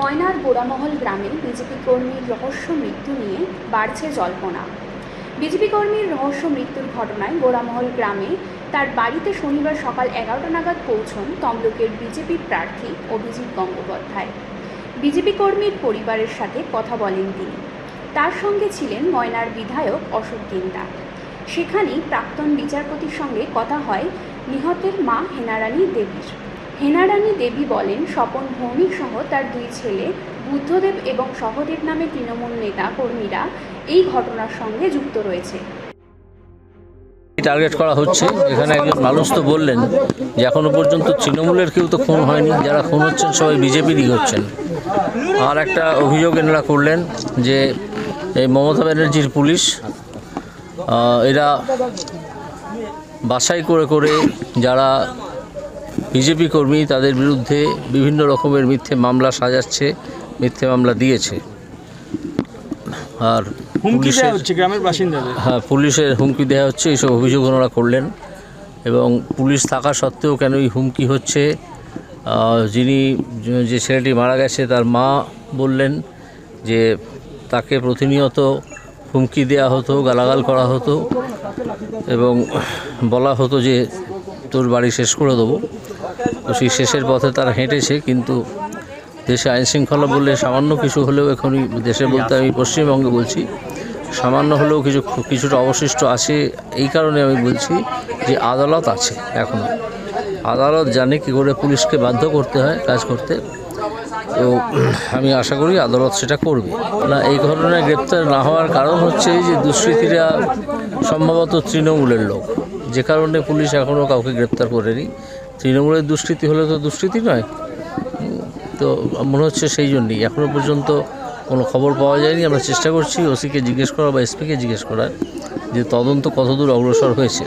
ময়নার গোড়ামহল গ্রামে বিজেপি কর্মীর রহস্য মৃত্যু নিয়ে বাড়ছে জল্পনা। বিজেপি কর্মীর রহস্য মৃত্যুর ঘটনায় গোড়ামহল গ্রামে তার বাড়িতে শনিবার সকাল এগারোটা নাগাদ পৌঁছন তমলুকের বিজেপি প্রার্থী অভিজিৎ গঙ্গোপাধ্যায়। বিজেপি কর্মীর পরিবারের সাথে কথা বলেন তিনি। তার সঙ্গে ছিলেন ময়নার বিধায়ক অশোক দিন্দা সেখানেই প্রাক্তন বিচারপতির সঙ্গে কথা হয় নিহতের মা হেনারানী দেবীর। হেনারানী দেবী বলেন, স্বপন ভৌমিক সহ তার দুই ছেলে, বুদ্ধদেব এবং সহদেব নামে তৃণমূল নেতা কর্মীরা এই ঘটনার সঙ্গে যুক্ত রয়েছে। টার্গেট করা হচ্ছে? এখানে একজন মানুষ তো বললেন যে এখনও পর্যন্ত তৃণমূলের কেউ তো খুন হয়নি। যারা খুন হচ্ছেন সবাই বিজেপিরই হচ্ছেন। আর একটা অভিযোগ এনারা করলেন যে এই মমতা ব্যানার্জির পুলিশ এরা বাছাই করে করে যারা বিজেপি কর্মী তাদের বিরুদ্ধে বিভিন্ন রকমের মিথ্যে মামলা সাজাচ্ছে মিথ্যে মামলা দিয়েছে। আর হুমকি পুলিশের দেওয়া হচ্ছে গ্রামের বাসিন্দাদের? হ্যাঁ পুলিশের হুমকি দেওয়া হচ্ছে এইসব অভিযোগ ওনারা করলেন। এবং পুলিশ থাকা সত্ত্বেও কেন এই হুমকি হচ্ছে? যিনি যে- যে ছেলেটি মারা গেছে তার মা বললেন যে তাকে প্রতিনিয়ত হুমকি দেওয়া হতো গালাগাল করা হতো এবং বলা হতো যে তোর বাড়ি শেষ করে দেবো। তো সেই শেষের পথে তারা হেঁটেছে, কিন্তু দেশে আইন শৃঙ্খলা বললে সামান্য কিছু হলেও এখনই দেশে বলতে আমি পশ্চিমবঙ্গে বলছি, সামান্য হলেও কিছু, কিছুটা অবশিষ্ট আছে, এই কারণে আমি বলছি যে আদালত আছে এখনও আদালত জানে কী করে পুলিশকে বাধ্য করতে হয়, কাজ করতে। তো আমি আশা করি আদালত সেটা করবে। না, এই ঘটনায় গ্রেপ্তার না হওয়ার কারণ হচ্ছে যে দুষ্কৃতীরা সম্ভবত তৃণমূলের লোক। যে কারণে পুলিশ এখনও কাউকে গ্রেপ্তার করেনি। তৃণমূলের দুষ্কৃতি হলে তো দুষ্কৃতি নয়। তো মনে হচ্ছে সেই জন্যই। এখনও পর্যন্ত কোনো খবর পাওয়া যায়নি। আমরা চেষ্টা করছি ওসিকে জিজ্ঞেস করা বা এসপিকে জিজ্ঞেস করার যে তদন্ত কতদূর অগ্রসর হয়েছে।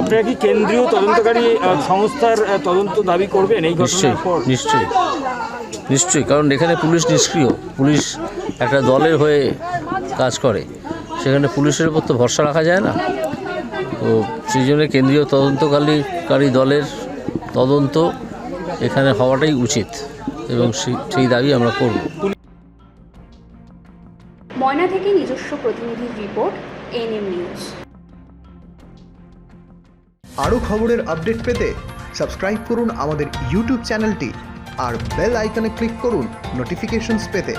আপনারা কি কেন্দ্রীয় তদন্তকারী সংস্থার তদন্ত দাবি করবেন এই নিশ্চয়ই নিশ্চয়ই নিশ্চয়ই। কারণ এখানে পুলিশ নিষ্ক্রিয়। পুলিশ একটা দলের হয়ে কাজ করে। সেখানে পুলিশের উপর তো ভরসা রাখা যায় না। তো সেই জন্য কেন্দ্রীয় তদন্তকারী কারী দলের তদন্ত এখানে হওয়াটাই উচিত এবং সেই সেই দাবি আমরা করব। ময়না থেকে নিজস্ব প্রতিনিধির রিপোর্ট এনএম নিউজ। আরও খবরের আপডেট পেতে সাবস্ক্রাইব করুন আমাদের ইউটিউব চ্যানেলটি আর বেল আইকনে ক্লিক করুন নোটিফিকেশনস পেতে।